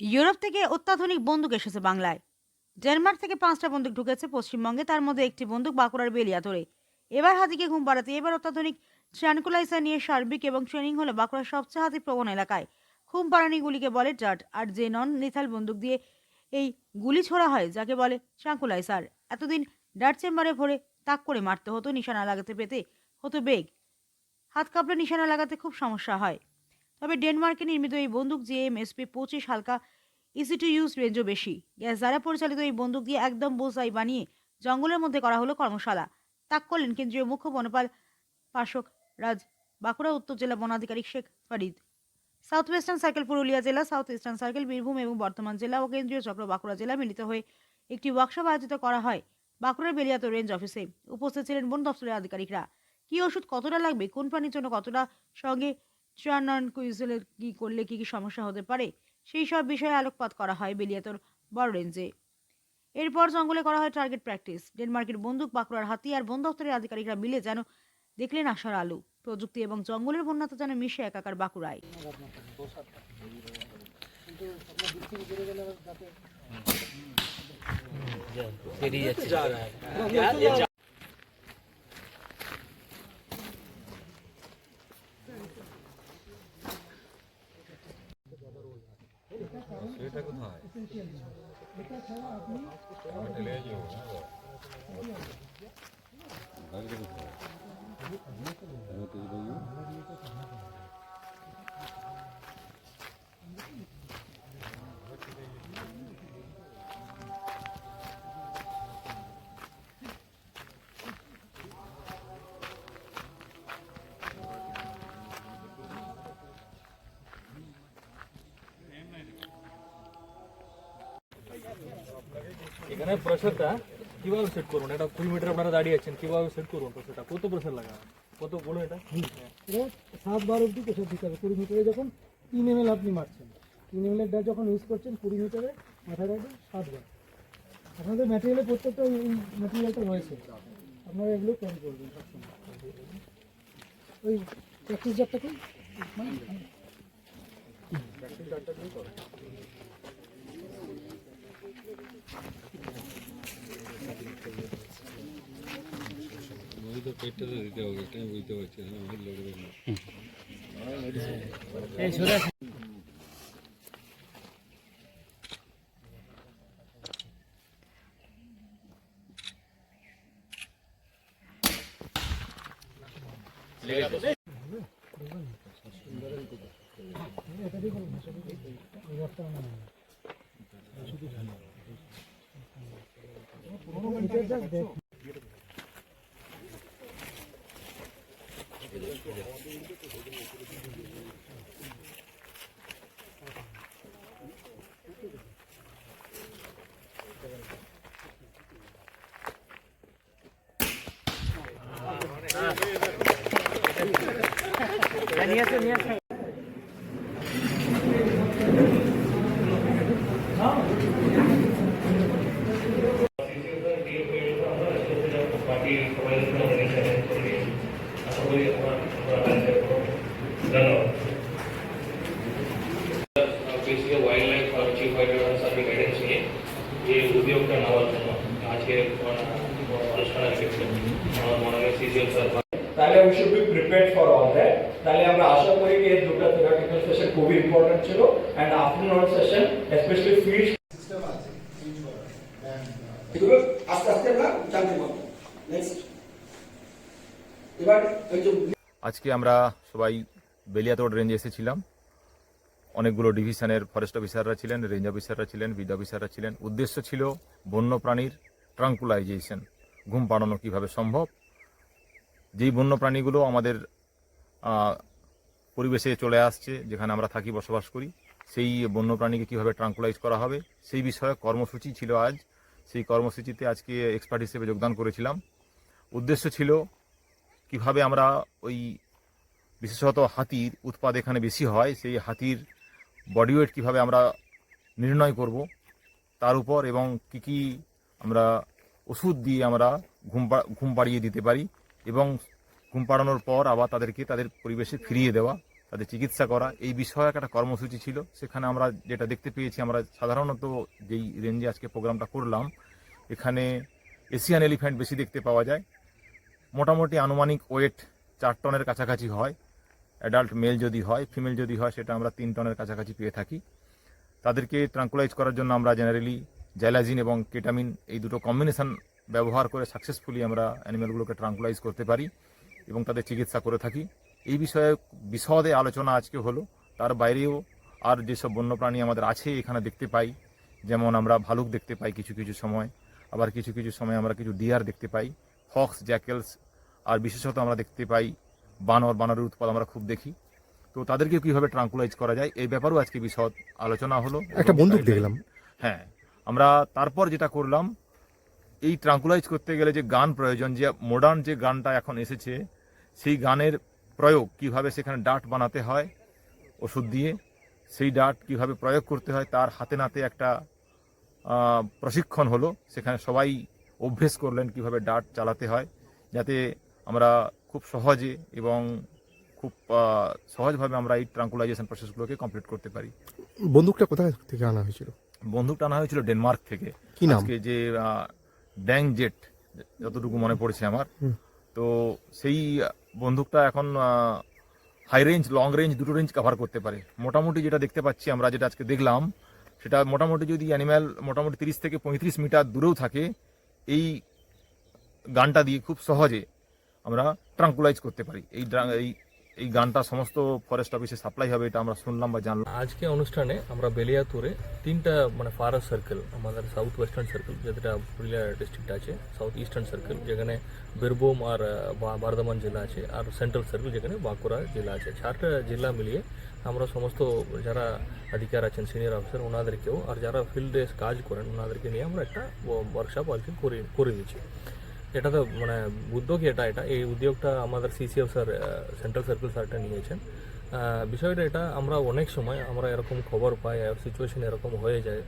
Europe থেকে অত্যাধুনিক বন্দুক এসেছে বাংলায়। ডেনমার্ক থেকে পাঁচটা বন্দুক ঢুকেছে পশ্চিমবঙ্গে, তার মধ্যে একটি বন্দুক বাঁকুড়ার বেলিয়াতরে। এবার হাতিকে ঘুম পাড়াতে, এবার অত্যাধুনিক ট্রানকুলাইজার নিয়ে সার্বিক এবং ট্রেনিং হলো বাঁকুড়ার সবচেয়ে হাতি প্রবণ এলাকায়। ঘুম পাড়ানি গুলিকে বলে ডাট আর যে নন লিথাল বন্দুক দিয়ে এই গুলি ছোড়া হয়, যাকে বলে ট্রাঙ্কুলাইজার এতদিন ডাট চেম্বারে ভরে তাক করে মারতে হতো, নিশানা লাগাতে পেতে হতো বেগ। হাত কাঁপলে নিশানা লাগাতে খুব সমস্যা হয়। তবে ডেনমার্কে নির্মিত এই বন্দুক জিএমএসপি পঁচিশ হালকা ইজি টু ইউজ রেঞ্জও বেশি। গ্যাস দ্বারা পরিচালিত এই বন্দুক দিয়ে একদম বোসাই বানিয়ে জঙ্গলের মধ্যে করা হলো কর্মশালা। তাক করলেন কেন্দ্রীয় মুখ্য বনপাল পাশক রাজ বাঁকুড়া, উত্তর জেলা বনাধিকারিক Sheikh Farid. South western circle Purulia জেলা সাউথ ইস্টার্ন সার্কেল বীরভূম এবং বর্ধমান জেলা ও কেন্দ্রীয় চক্র বাঁকুড়া জেলা মিলিত হয়ে একটি ওয়ার্কশপ আয়োজিত করা হয় বাঁকুড়ার বেলিয়াত রেঞ্জ অফিসে উপস্থিত ছিলেন বন দপ্তরের আধিকারিকরা। কি ওষুধ কতটা লাগবে, কোন প্রাণীর জন্য কতটা সঙ্গে ট্রানন কুইজেলের কি করলে কি কি সমস্যা হতে পারে সেই সব বিষয়ে আলোকপাত করা হয় বেলিয়াতর বড় রেঞ্জে এরপর জঙ্গলে করা হয় টার্গেট প্র্যাকটিস ডেনমার্কের বন্দুক বাঁকুড়ার হাতি আর বন দপ্তরের আধিকারিকরা মিলে যেন দেখলেন আশার আলু প্রযুক্তি এবং জঙ্গলের বন্যাতে যেন মিশে একাকার বাঁকুড়ায় যাচ্ছে Gracias. এখানে প্রেসারটা কীভাবে সেট করুন এটা কুড়ি মিটার আপনারা দাঁড়িয়ে আছেন কীভাবে সেট করুন প্রেসারটা কত প্রেসার লাগাবেন? কত বলুন এটা? সাত বার অবধি প্রেশার দিতে হবে। কুড়ি মিটারে যখন তিন এম আপনি মারছেন তিন এম এর যখন ইউজ করছেন কুড়ি মিটারে মাথায় রাখবেন সাতবার আপনাদের ম্যাটেরিয়ালে প্রত্যেকটা ম্যাটেরিয়ালটা রয়েছে। আপনারা এগুলো ক্যারি করবেন ওই প্র্যাকটিস জারটা কি? ওই তো পেটটা দিতে হবে বুঝতে পারছি না অনেক লোকের না এটা দিয়ে করুন না, সেটা দিয়ে করুন। ওই রাস্তা আমার নেই। পুরোনো মিটার যা দেখ পার্টির সবাই অনেক সাহায্য করে আশা করি আমার আপনারা কাজটা করুন ধন্যবাদ basic wildlife chief wild সাথে গাইডেন্স নিয়ে এই উদ্যোগটা নেওয়ার জন্য আজকে অনুষ্ঠানে আমার মনে হয় সিজিএল স্যার তাহলে we should be prepared for all that তাহলে আমরা আশা করি যে এই দুটো থিওরিটিক্যাল সেশন খুবই ইম্পর্টেন্ট ছিল and afternoon session specially field এগুলো আস্তে আস্তে আমরা জানতে পারব। নেক্সট এবার ওই যে আজকে আমরা সবাই বেলিয়াতোড় রেঞ্জে এসেছিলাম। অনেকগুলো ডিভিশনের ফরেস্ট অফিসাররা ছিলেন রেঞ্জ অফিসাররা ছিলেন বিড অফিসাররা ছিলেন। উদ্দেশ্য ছিল বন্য প্রাণীর ট্রাঙ্কুলাইজেশন ঘুম পাড়ানো কীভাবে সম্ভব। যেই বন্য প্রাণীগুলো আমাদের পরিবেশে চলে আসছে, যেখানে আমরা থাকি, বসবাস করি, সেই বন্য প্রাণীকে কীভাবে ট্রাঙ্কুলাইজ করা হবে, সেই বিষয়ে কর্মসূচি ছিল আজ। সেই কর্মসূচিতে আজকে এক্সপার্ট হিসেবে যোগদান করেছিলাম। উদ্দেশ্য ছিল কীভাবে আমরা ওই বিশেষত হাতির উৎপাদ এখানে বেশি হয়, সেই হাতির বডি ওয়েট কীভাবে আমরা নির্ণয় করব, তার উপর এবং কি কি আমরা ওষুধ দিয়ে আমরা ঘুম ঘুম পাড়িয়ে দিতে পারি এবং ঘুম পাড়ানোর পর আবার তাদেরকে তাদের পরিবেশে ফিরিয়ে দেওয়া, তাদের চিকিৎসা করা, এই বিষয়ে একটা কর্মসূচি ছিল। সেখানে আমরা যেটা দেখতে পেয়েছি, আমরা সাধারণত যেই রেঞ্জে আজকে প্রোগ্রামটা করলাম, এখানে এশিয়ান এলিফ্যান্ট বেশি দেখতে পাওয়া যায়। মোটামুটি আনুমানিক ওয়েট চার টনের কাছাকাছি হয়। অ্যাডাল্ট মেল যদি হয়, ফিমেল যদি হয়, সেটা আমরা তিন টনের কাছাকাছি পেয়ে থাকি। তাদেরকে ট্রাঙ্কুলাইজ করার জন্য আমরা জেনারেলি জ্যালাজিন এবং কেটামিন এই দুটো কম্বিনেশান ব্যবহার করে সাকসেসফুলি আমরা অ্যানিমেলগুলোকে ট্রাঙ্কুলাইজ করতে পারি এবং তাদের চিকিৎসা করে থাকি। এই বিষয়ে বিশদে আলোচনা আজকে হলো। তার বাইরেও আর যেসব বন্যপ্রাণী আমাদের আছে, এখানে দেখতে পাই। যেমন আমরা ভালুক দেখতে পাই কিছু কিছু সময়, আবার কিছু কিছু সময় আমরা কিছু ডিয়ার দেখতে পাই, ফক্স, জ্যাকেলস, আর বিশেষত আমরা দেখতে পাই বানর বানরের উৎপাদ আমরা খুব দেখি। তো তাদেরকে কীভাবে ট্রাঙ্কুলাইজ করা যায় এই ব্যাপারেও আজকে বিশদ আলোচনা হলো। একটা বন্দুক দেখলাম। হ্যাঁ আমরা তারপর যেটা করলাম এই ট্রাঙ্কুলাইজ করতে গেলে যে গান প্রয়োজন যে মডার্ন যে গানটা এখন এসেছে সেই গানের প্রয়োগ কীভাবে সেখানে ডাট বানাতে হয় ওষুধ দিয়ে সেই ডাট কীভাবে প্রয়োগ করতে হয় তার হাতে নাতে একটা প্রশিক্ষণ হলো। সেখানে সবাই অভ্যেস করলেন কীভাবে ডাট চালাতে হয় যাতে আমরা খুব সহজে এবং খুব সহজভাবে আমরা এই ট্রাঙ্কুলাইজেশন প্রসেসগুলোকে কমপ্লিট করতে পারি। বন্দুকটা কোথায় থেকে আনা হয়েছিল? বন্দুকটা আনা হয়েছিল ডেনমার্ক থেকে। কি নাম? আজকে যে ড্যাং জেট যতটুকু মনে পড়েছে আমার। তো সেই বন্দুকটা এখন হাই রেঞ্জ লং রেঞ্জ দুটো রেঞ্জ কভার করতে পারে। মোটামুটি যেটা দেখতে পাচ্ছি আমরা যেটা আজকে দেখলাম সেটা মোটামুটি যদি অ্যানিম্যাল মোটামুটি তিরিশ থেকে পঁয়ত্রিশ মিটার দূরেও থাকে এই গানটা দিয়ে খুব সহজে আমরা ট্রাঙ্কুলাইজ করতে পারি। এই এই এই গানটা সমস্ত ফরেস্ট অফিসে সাপ্লাই হবে, এটা আমরা শুনলাম বা জানলাম। আজকে অনুষ্ঠানে আমরা বেলিয়াতুরে তিনটা মানে ফরেস্ট সার্কেল আমাদের সাউথ ওয়েস্টার্ন সার্কেল যেটা পুরুলিয়া ডিস্ট্রিক্ট আছে সাউথ ইস্টার্ন সার্কেল যেখানে বীরভূম আর বর্ধমান জেলা আছে, আর সেন্ট্রাল সার্কেল যেখানে বাঁকুড়া জেলা আছে। চারটা জেলা মিলিয়ে আমরা সমস্ত যারা অধিকার আছেন সিনিয়র অফিসার ওনাদেরকেও, আর যারা ফিল্ডে কাজ করেন, ওনাদেরকে নিয়ে আমরা একটা ওয়ার্কশপ আজকে করে করে দিচ্ছি এটা তো মানে উদ্যোগ এটা এটা। এই উদ্যোগটা আমাদের সিসিএফ স্যার সেন্ট্রাল সার্কেল স্যারটা নিয়েছেন। বিষয়টা এটা, আমরা অনেক সময় আমরা এরকম খবর পাই সিচুয়েশন এরকম হয়ে যায়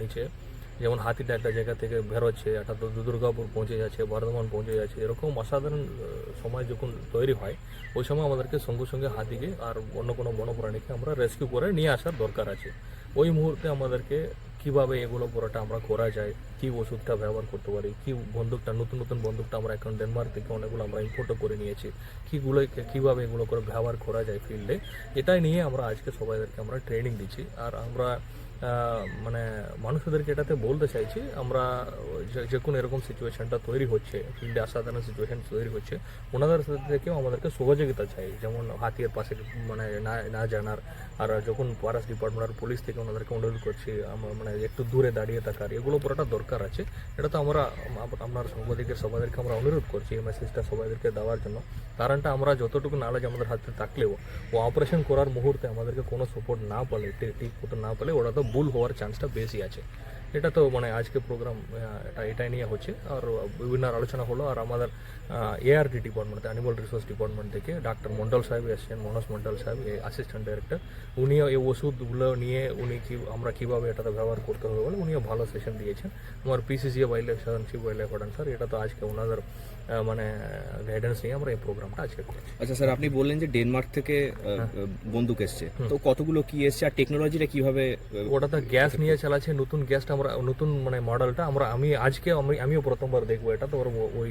নিচে। যেমন হাতিটা একটা জায়গা থেকে বেরোচ্ছে, একটা দুর্গাপুর পৌঁছে যাচ্ছে, বর্ধমান পৌঁছে যাচ্ছে, এরকম অসাধারণ সময় যখন তৈরি হয়, ওই সময় আমাদেরকে সঙ্গে সঙ্গে হাতিকে আর অন্য কোনো বনপ্রাণীকে আমরা রেস্কিউ করে নিয়ে আসার দরকার আছে। ওই মুহূর্তে আমাদেরকে কীভাবে এগুলো পুরোটা আমরা করা যায়, কি ওষুধটা ব্যবহার করতে পারি, কি বন্দুকটা, নতুন নতুন বন্দুকটা আমরা এখন ডেনমার্ক থেকে অনেকগুলো আমরা ইম্পোর্টও করে নিয়েছি কীগুলো কীভাবে এগুলো করে ব্যবহার করা যায় ফিল্ডে এটাই নিয়ে আমরা আজকে সবাইদেরকে আমরা ট্রেনিং দিচ্ছি। আর আমরা মানে মানুষদেরকে এটাতে বলতে চাইছি, আমরা যে- কোনো এরকম সিচুয়েশনটা তৈরি হচ্ছে ফিল্ডে অসাধারণ সিচুয়েশন তৈরি হচ্ছে, ওনাদের সাথে থেকেও আমাদেরকে সহযোগিতা চাই। যেমন হাতিয়ার পাশে মানে না না জানার, আর যখন ফরেস্ট ডিপার্টমেন্ট আর পুলিশ থেকে ওনাদেরকে অনুরোধ করছি, আমরা মানে একটু দূরে দাঁড়িয়ে থাকার, এগুলো পুরোটা দরকার আছে। এটা তো আমরা, আম- আপনার সাংবাদিকের সবাইদেরকে আমরা অনুরোধ করছি, এই মেসেজটা সবাইদেরকে দেওয়ার জন্য। কারণটা আমরা যতটুকু নলেজ আমাদের হাতে থাকলেও, ও অপারেশন করার মুহূর্তে আমাদেরকে কোনো সাপোর্ট না পেলে ঠিক মতো না পেলে ওরা তো ভুল হওয়ার চান্সটা বেশি আছে। এটা তো মানে আজকে প্রোগ্রাম এটা নিয়ে হচ্ছে। আর বিভিন্ন আলোচনা হলো। আর আমাদের ART department animal resource department থেকে ডাক্তার মন্ডল সাহেব এসছেন, মনোজ মন্ডল সাহেব অ্যাসিস্ট্যান্ট ডাইরেক্টর উনিও এই ওষুধগুলো নিয়ে উনি কি, আমরা কীভাবে এটাতে ব্যবহার করতে হবে বলে উনিও ভালো সেশন দিয়েছেন। আমার পিসিসি ওয়াইল্ড লাইফ সাধারণ ওয়াইল্ড লাইফ স্যার এটা তো আজকে ওনাদের মানে গাইডেন্স নিয়ে আমরা এই প্রোগ্রামটা আজকে করছি। আচ্ছা স্যার আপনি বললেন যে ডেনমার্ক থেকে বন্দুক এসছে। তো কতগুলো কি এসছে আর টেকনোলজিটা কীভাবে আহ, ওটাতে গ্যাস নিয়ে চালাচ্ছে নতুন গ্যাসটা আমরা নতুন মানে মডেলটা আমরা আমি আজকে আমি আমিও প্রথমবার দেখব এটা তো ওরা ওই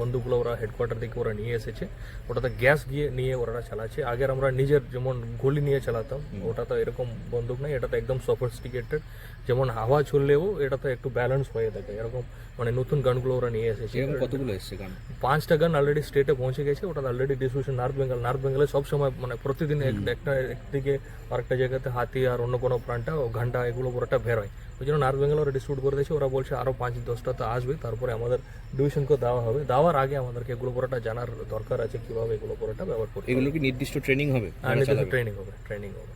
বন্দুকগুলো ওরা হেডকোয়ার্টার থেকে ওরা নিয়ে এসেছে। ওটাতে গ্যাস গিয়ে নিয়ে ওরা চালাচ্ছে। আগের আমরা নিজের যেমন গুলি নিয়ে চালাতাম ওটা তো এরকম বন্দুক নাই এটা তো একদম সফিস্টিকেটেড যেমন হাওয়া চললেও এটা তো একটু ব্যালেন্স হয়ে থাকে। এরকম মানে নতুন গানগুলো ওরা নিয়ে এসেছে। এরকম কতগুলো এসছে গান? পাঁচটা গান অলরেডি স্টেটে পৌঁছে গেছে ওটা already distribution north Bengal north বেঙ্গলে সবসময় মানে প্রতিদিন এক- একটা একদিকে আরেকটা জায়গাতে হাতি আর অন্য কোনো প্রাণটা ও ঘণ্টা এগুলো পুরোটা বেরোয় ওই জন্য নর্থ বেঙ্গল ওরা ডিস্ট্রিবিউট করে দিয়েছে। ওরা বলছে আরও পাঁচ দশটা তো আসবে তারপরে আমাদের ডিভিশনকে দেওয়া হবে। দেওয়ার আগে আমাদেরকে এগুলো পুরোটা জানার দরকার আছে কীভাবে এগুলো পুরোটা ব্যবহার করবে এগুলো কি নির্দিষ্ট ট্রেনিং হবে? যারা চালাবে? ট্রেনিং হবে ট্রেনিং হবে।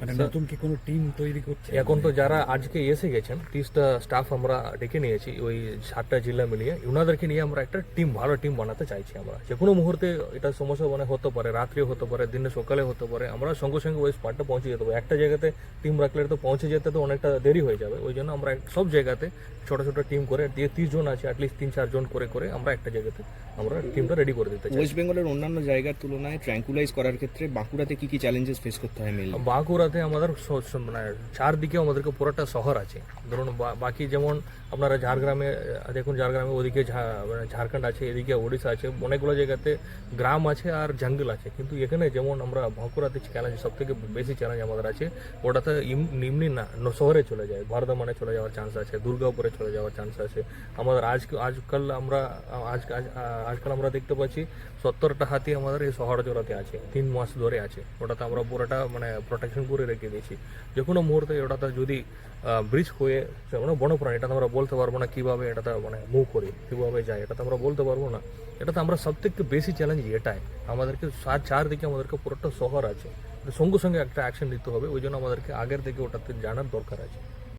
মানে নতুন কি কোনো টিম তৈরি করছে? এখন তো যারা আজকে এসে গেছেন তিরিশটা স্টাফ আমরা ডেকে নিয়েছি ওই সাতটা জেলা মিলিয়ে। ওনাদেরকে নিয়ে আমরা একটা টিম ভালো টিম বানাতে চাইছি আমরা। যে কোনো মুহূর্তে এটা সমস্যা মানে হতে পারে রাত্রে হতে পারে দিনে সকালে হতে পারে আমরা সঙ্গে সঙ্গে ওই স্পটটা পৌঁছে যেতে পারি। একটা জায়গাতে টিম রাখলে তো পৌঁছে যেতে তো অনেকটা দেরি হয়ে যাবে। ওই জন্য আমরা সব জায়গাতে ছোট ছোট টিম করে দিয়ে তিরিশ জন আছে অ্যাটলিস্ট তিন চার জন করে করে আমরা একটা জায়গাতে আমরা টিমটা রেডি করে দিতে চাই। ওয়েস্ট বেঙ্গলের অন্যান্য জায়গার তুলনায় ট্র্যাঙ্কুলাইজ করার ক্ষেত্রে বাঁকুড়াতে কি কি চ্যালেঞ্জেস ফেস করতে হয় মেনলি বাঁকুড়াতে আমাদের মানে চারদিকে আমাদেরকে পুরোটা শহর আছে। ধরুন বাকি যেমন আপনারা ঝাড়গ্রামে দেখুন ঝাড়গ্রামে ওদিকে মানে ঝাড়খণ্ড আছে, এদিকে ওড়িশা আছে, অনেকগুলো জায়গাতে গ্রাম আছে আর জঙ্গল আছে। কিন্তু এখানে যেমন আমরা বাঁকুড়াতে চ্যালেঞ্জ সব থেকে বেশি চ্যালেঞ্জ আমাদের আছে, ওটাতে এমনি না শহরে চলে যায়। বর্ধমানে চলে যাওয়ার চান্স আছে, দুর্গাপুরে চলে যাওয়ার চান্স আছে। আমাদের আজ আজকাল আমরা আজ- আজকাল আমরা দেখতে পাচ্ছি সত্তরটা হাতি আমাদের এই শহর জোড়াতে আছে, তিন মাস ধরে আছে। ওটাতে আমরা পুরোটা মানে প্রোটেকশন করে রেখে দিয়েছি। যে কোনো মুহূর্তে ওটাতে যদি ব্রিজ হয়ে মানে বনপ্রাণী এটা তো আমরা বলতে পারব না কীভাবে এটাতে মানে মুভ করি, কীভাবে যায় এটা তো আমরা বলতে পারব না। এটাতে আমরা সব থেকে বেশি চ্যালেঞ্জ এটাই। আমাদেরকে চার চারদিকে আমাদেরকে পুরোটা শহর আছে। সঙ্গে সঙ্গে একটা অ্যাকশন নিতে হবে, ওই জন্য আমাদেরকে আগের থেকে ওটাতে জানার দরকার আছে।